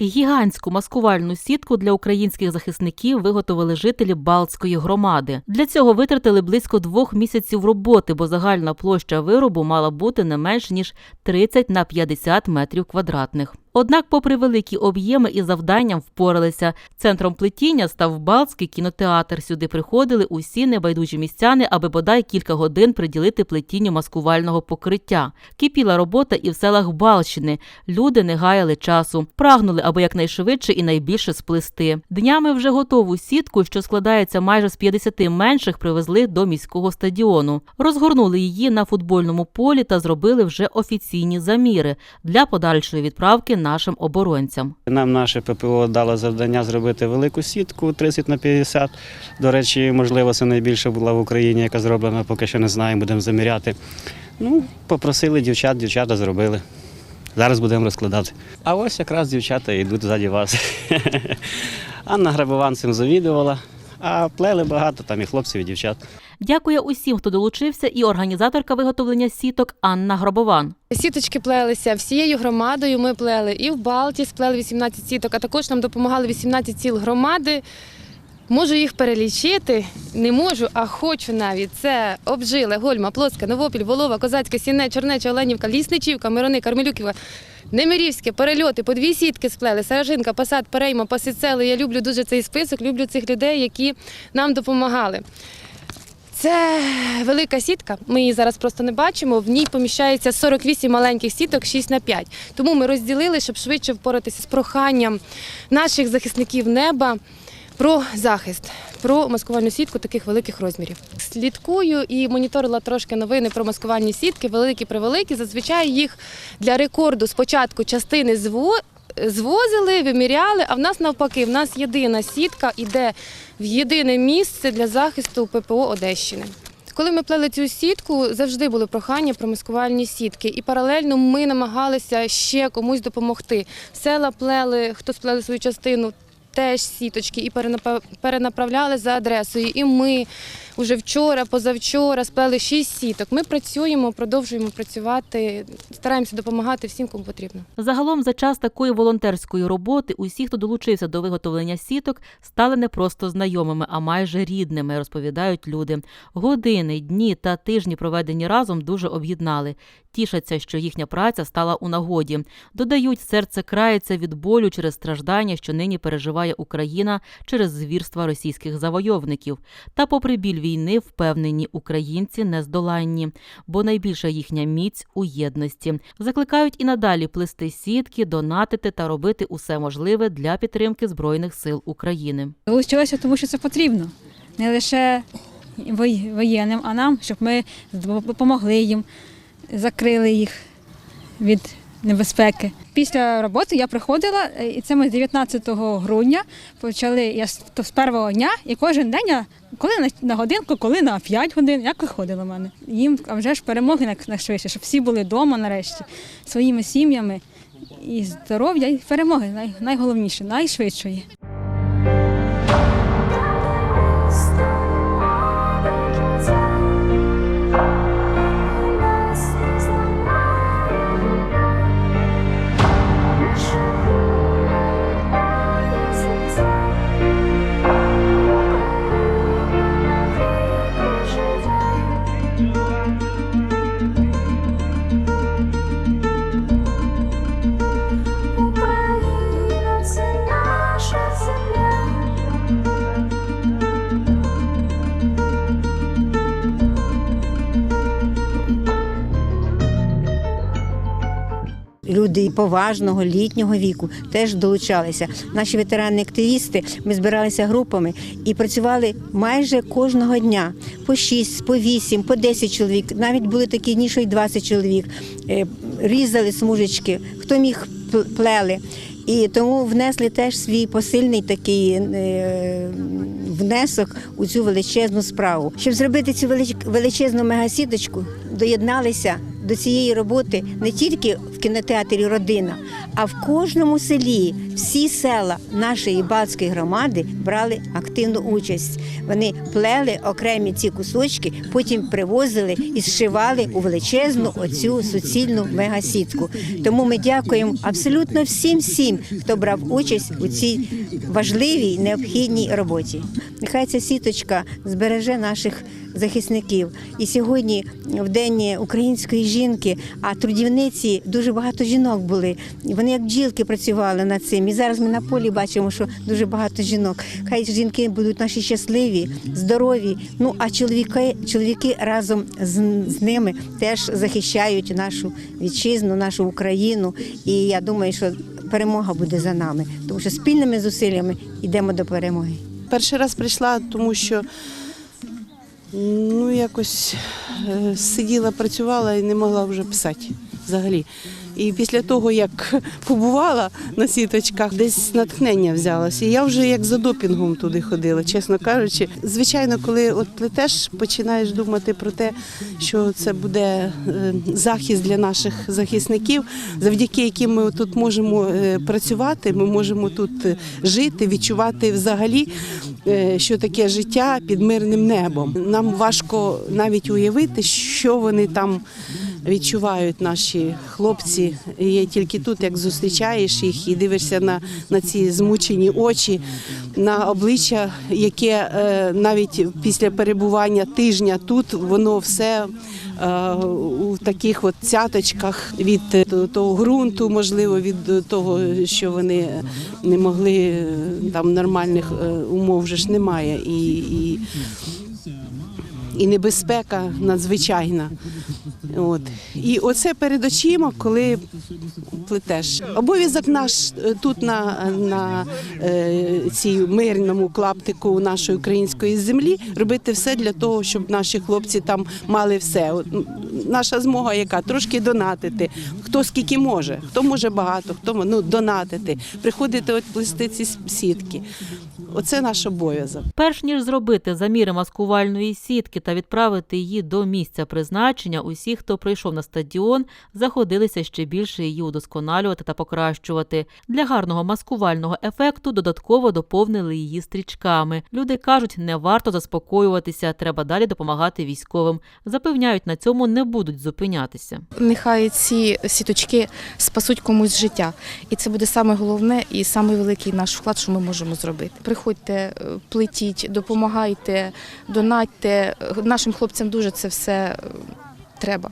Гігантську маскувальну сітку для українських захисників виготовили жителі Балтської громади. Для цього витратили близько двох місяців роботи, бо загальна площа виробу мала бути не менш ніж 30 на 50 метрів квадратних. Однак, попри великі об'єми і завданням впоралися. Центром плетіння став Балтський кінотеатр. Сюди приходили усі небайдужі містяни, аби бодай кілька годин приділити плетінню маскувального покриття. Кипіла робота і в селах Балщини. Люди не гаяли часу, прагнули, аби якнайшвидше і найбільше сплести. Днями вже готову сітку, що складається майже з 50 менших, привезли до міського стадіону. Розгорнули її на футбольному полі та зробили вже офіційні заміри для подальшої відправки нашим оборонцям. Нам наше ППО дало завдання зробити велику сітку 30 на 50. До речі, можливо, це найбільша була в Україні, яка зроблена, поки що не знаємо, будемо заміряти. Ну, попросили дівчат, дівчата зробили. Зараз будемо розкладати. А ось якраз дівчата йдуть ззаді вас. Анна Грабован цим завідувала, а плели багато, там і хлопців, і дівчат. Дякує усім, хто долучився, і організаторка виготовлення сіток Анна Гробован. Сіточки плелися всією громадою. Ми плели і в Балті, сплели 18 сіток, а також нам допомагали 18 сіл громади. Можу їх перелічити, не можу, а хочу навіть. Це Обжила, Гольма, Плоска, Новопіль, Волова, Козацьке, Сіне, Чорнеча, Оленівка, Лісничівка, Мирони, Кармелюківка, Немирівське, перельоти, по дві сітки сплели, Саражинка, Посад, Перейма, Пасицели. Я люблю дуже цей список, люблю цих людей, які нам допомагали. Це велика сітка. Ми її зараз просто не бачимо. В ній поміщається 48 маленьких сіток, 6 на 5. Тому ми розділили, щоб швидше впоратися з проханням наших захисників неба про захист, про маскувальну сітку таких великих розмірів. Слідкую і моніторила трошки новини про маскувальні сітки, великі превеликі. Зазвичай їх для рекорду спочатку частини зво звозили, виміряли, а в нас навпаки, в нас єдина сітка іде в єдине місце для захисту ППО Одещини. Коли ми плели цю сітку, завжди були прохання про маскувальні сітки, і паралельно ми намагалися ще комусь допомогти. Села плели, хто сплели свою частину, теж сіточки і перенаправляли за адресою. І ми вже вчора, позавчора сплели шість сіток. Ми працюємо, продовжуємо працювати, стараємося допомагати всім, кому потрібно. Загалом, за час такої волонтерської роботи, усі, хто долучився до виготовлення сіток, стали не просто знайомими, а майже рідними, розповідають люди. Години, дні та тижні, проведені разом, дуже об'єднали. Тішаться, що їхня праця стала у нагоді. Додають, серце крається від болю через страждання, що нині переживає Україна через звірства російських завойовників. Та, попри біль війни, впевнені українці нездоланні, бо найбільша їхня міць у єдності. Закликають і надалі плести сітки, донатити та робити усе можливе для підтримки збройних сил України. Долучилася, тому що це потрібно. Не лише воєнним, а нам, щоб ми допомогли їм, закрили їх від небезпеки. Після роботи я приходила, е, і це ми з 19 грудня почали я з першого дня, і кожен день я коли на, годинку, коли на 5 годин, як виходила в мене. Їм а вже ж перемоги най- найшвидше, щоб всі були вдома нарешті, своїми сім'ями. І здоров'я, і перемоги найголовніше, найшвидшої. Поважного літнього віку теж долучалися. Наші ветерани-активісти ми збиралися групами і працювали майже кожного дня по 6, по 8, по 10 чоловік. Навіть були такі дні, що й 20 чоловік. Е, Різали смужечки, хто міг плели. І тому внесли теж свій посильний такий е, внесок у цю величезну справу. Щоб зробити цю велич- величезну мегасіточку, доєдналися до цієї роботи не тільки кінотеатрі Родина. А в кожному селі всі села нашої Балтської громади брали активну участь. Вони плели окремі ці кусочки, потім привозили і зшивали у величезну оцю суцільну мегасітку. Тому ми дякуємо абсолютно всім всім, хто брав участь у цій важливій необхідній роботі. Нехай ця сіточка збереже наших захисників. І сьогодні, в день української жінки, а трудівниці дуже багато жінок були. Вони як бджілки працювали над цим. І зараз ми на полі бачимо, що дуже багато жінок. Хай жінки будуть наші щасливі, здорові. Ну а чоловіки, чоловіки разом з, з ними теж захищають нашу вітчизну, нашу Україну. І я думаю, що перемога буде за нами, тому що спільними зусиллями йдемо до перемоги. Перший раз прийшла, тому що ну якось е, сиділа, працювала і не могла вже писати взагалі. І після того, як побувала на сіточках, десь натхнення взялося. І я вже як за допінгом туди ходила, чесно кажучи. Звичайно, коли от плетеш, починаєш думати про те, що це буде е, захист для наших захисників, завдяки яким ми тут можемо е, працювати, ми можемо тут е, жити, відчувати взагалі, що таке життя під мирним небом. Нам важко навіть уявити, що вони там відчувають наші хлопці. І тільки тут, як зустрічаєш їх і дивишся на, на ці змучені очі, на обличчя, яке е, навіть після перебування тижня тут воно все. е, У таких от цяточках від того ґрунту, можливо, від того, що вони не могли е, там нормальних умов вже ж немає, і, і, і небезпека надзвичайна. От. І оце перед очима, коли плетеш. Обов'язок наш е, тут на, на е, цій мирному клаптику нашої української землі робити все для того, щоб наші хлопці там мали все. Наша змога, яка трошки донатити, хто скільки може, хто може багато, хто ну, донатити, приходити от плести ці сітки. Оце наш обов'язок. Перш ніж зробити заміри маскувальної сітки та відправити її до місця призначення, усі, хто прийшов на стадіон, заходилися ще більше її удосконалювати та покращувати. Для гарного маскувального ефекту додатково доповнили її стрічками. Люди кажуть, не варто заспокоюватися, треба далі допомагати військовим. Запевняють, на цьому не будуть зупинятися. Нехай ці сіточки спасуть комусь життя. І це буде саме головне і саме великий наш вклад, що ми можемо зробити. Приходьте, е, плетіть, допомагайте, донатьте. Нашим хлопцям дуже це все е, треба.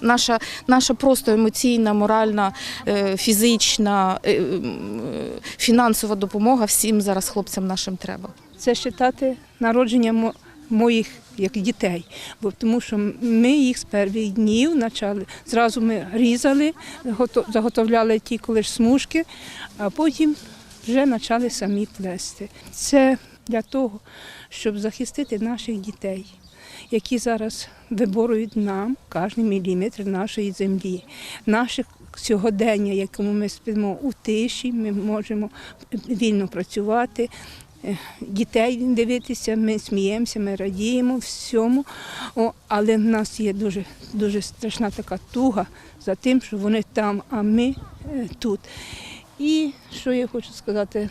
Наша, наша просто емоційна, моральна, е, фізична, е, е, фінансова допомога всім зараз хлопцям нашим треба. це вважати народження моїх як дітей, бо тому що ми їх з перших днів почали. Зразу ми різали, заготовляли ті коли ж смужки, а потім вже почали самі плести. Це для того, щоб захистити наших дітей, які зараз виборують нам кожен міліметр нашої землі, наших сьогодення, якому ми спимо у тиші, ми можемо вільно працювати, е, дітей дивитися, ми сміємося, ми радіємо всьому. О, але в нас є дуже, дуже страшна така туга за тим, що вони там, а ми е, тут. І що я хочу сказати,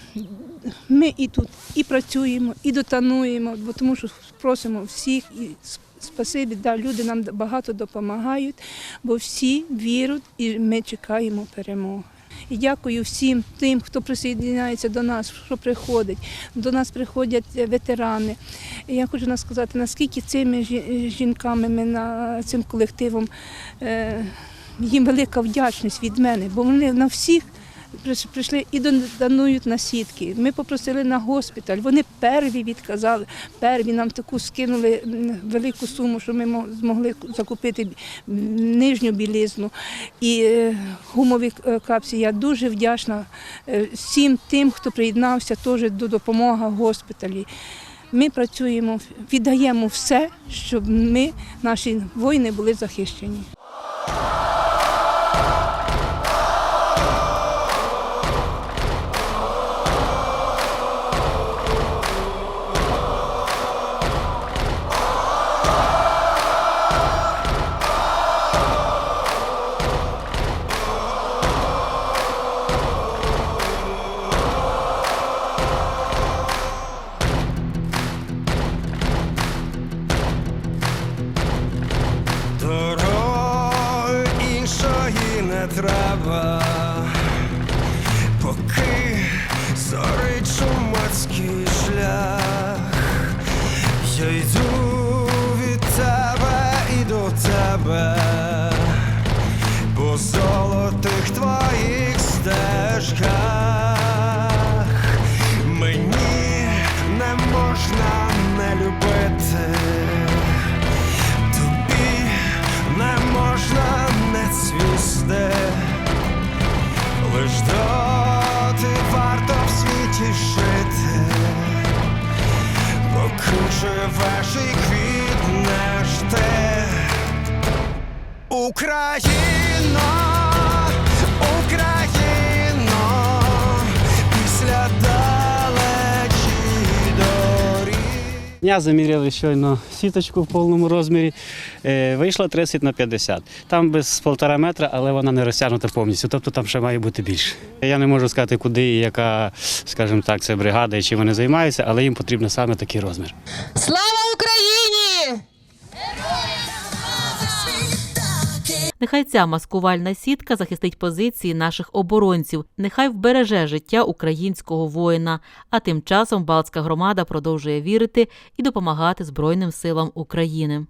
ми і тут і працюємо, і дотануємо, бо тому що просимо всіх і спасибі, да, люди нам багато допомагають, бо всі вірять і ми чекаємо перемоги. І дякую всім тим, хто присоєдняється до нас, що приходить. До нас приходять е, ветерани. І я хочу сказати, наскільки цими жінками, ми на цим колективом, е, їм велика вдячність від мене, бо вони на всіх прийшли і донують на сітки. Ми попросили на госпіталь. Вони перві відказали, перві нам таку скинули велику суму, що ми змогли закупити нижню білизну і е, гумові е, капці. Я дуже вдячна е, всім тим, хто приєднався теж до допомоги госпіталі. Ми працюємо, віддаємо все, щоб ми, наші воїни, були захищені. поки зорий чумацький шлях, я йду від тебе і до тебе, по золотих твоїх стежках мені не можна не любити. Лиш варто в світі жити, поки живеш і квітнеш ти. Україно, Дня заміряли щойно сіточку в повному розмірі. Е, Вийшло 30 на 50. Там без полтора метра, але вона не розтягнута повністю. Тобто там ще має бути більше. Я не можу сказати, куди і яка, скажімо так, це бригада і чим вони займаються, але їм потрібен саме такий розмір. Слава Нехай ця маскувальна сітка захистить позиції наших оборонців, нехай вбереже життя українського воїна. А тим часом Балтська громада продовжує вірити і допомагати Збройним силам України.